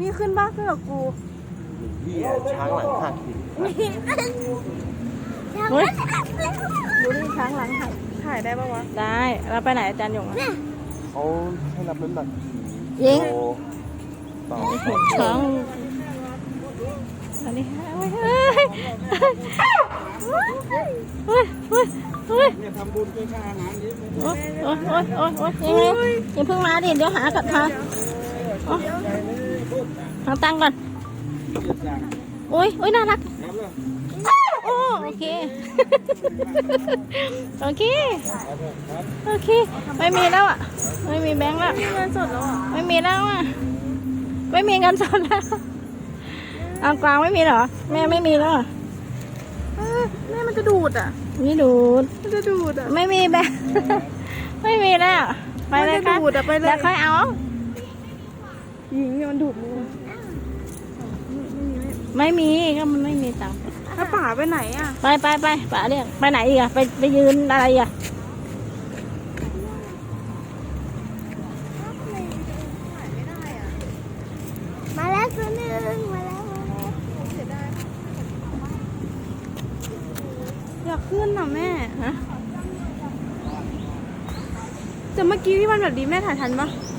มีขึ้นบ้างขึ้นกับกูเหี้ยช้างหลังหักอีกเฮ้ยดูดิช้างหลังหักถ่ายได้ปะวะ ได้เราไปไหนอาจารย์หยงอะเขาให้รับน้ำหนักยิงโลต่อสองอันนี้เฮ้ยเฮ้ยเฮ้ยเฮ้ยเฮ้ยเฮ้ยเนี่ยทำบุญด้วยค่าอาหารนี้โอ๊ยโอ๊ยโอ๊ยโอ๊ยโอ๊ยยังไงอย่าเพิ่งมาดิเดี๋ยวหากับทาง อ๋อหาตังค์ก่อน โอ้ยโอ้ยน่ารักโอ้โอเค โอเค โอเค ไม่มีแล้วอะ ไม่มีแบงค์แล้วมีเงินสดแล้วอะ ไม่มีแล้วอะ ไม่มีเงินสดแล้ว เอากลางไม่มีเหรอ แม่ไม่มีแล้วเหรอเออแม่มันจะดูดอะนี่ดูด มันจะดูดอะ ไม่มีแบงค์ไม่มีแล้ว ไปเลยมันค่ะจะดูดอะไปเลยเดี๋ยวค่อยเอา หญิงเนี่ยมันดูดมือไม่มีก็มันไม่มีตังค์ถ้าป่าไปไหนอะ ไปไปไปป๋าเรียกไปไหนอีกอะไปไปยืนอะไรอีกอะมาแล้วตัวหนึ่งมาแล้วมาแล้วอยากขึ้นอะแม่ฮะแต่เมื่อกี้ที่มันแบบดีแม่ถ่ายทันปะท